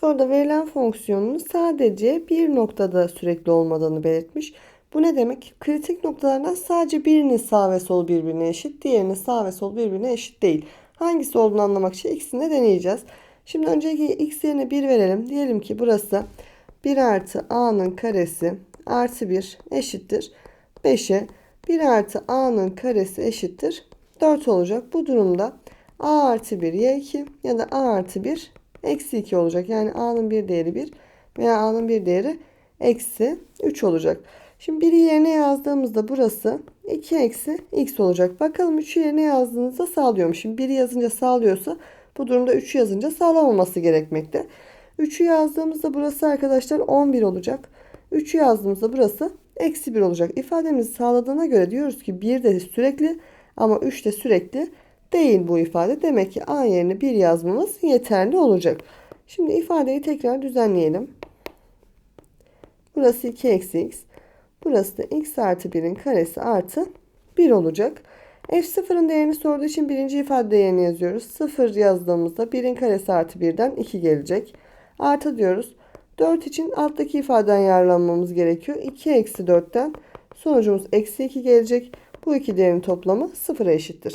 Sonra da verilen fonksiyonun sadece bir noktada sürekli olmadığını belirtmiş. Bu ne demek? Kritik noktalardan sadece birinin sağ ve sol birbirine eşit, diğerinin sağ ve sol birbirine eşit değil. Hangisi olduğunu anlamak için ikisini de deneyeceğiz. Şimdi önceki x yerine 1 verelim. Diyelim ki burası 1 artı a'nın karesi artı 1 eşittir 5'e 1 artı a'nın karesi eşittir 4 olacak. Bu durumda a artı 1 y2 ya da a artı 1 eksi 2 olacak. Yani a'nın bir değeri 1 veya a'nın bir değeri eksi 3 olacak. Şimdi 1'i yerine yazdığımızda burası 2 eksi x olacak. Bakalım 3'ü yerine yazdığınızda sağlıyor Şimdi 1'i yazınca sağlıyorsa bu durumda 3'ü yazınca sağlamaması gerekmekte. 3'ü yazdığımızda burası arkadaşlar 11 olacak. 3'ü yazdığımızda burası eksi 1 olacak. İfademizi sağladığına göre diyoruz ki 1 de sürekli ama 3 de sürekli değil bu ifade. Demek ki a yerine 1 yazmamız yeterli olacak. Şimdi ifadeyi tekrar düzenleyelim. Burası 2 eksi x. Burası da x artı 1'in karesi artı 1 olacak. F0'ın değerini sorduğu için birinci ifade değerini yazıyoruz. 0 yazdığımızda 1'in karesi artı 1'den 2 gelecek. Artı diyoruz. 4 için alttaki ifadeden yararlanmamız gerekiyor. 2 eksi 4'ten sonucumuz eksi 2 gelecek. Bu iki değerin toplamı 0'a eşittir.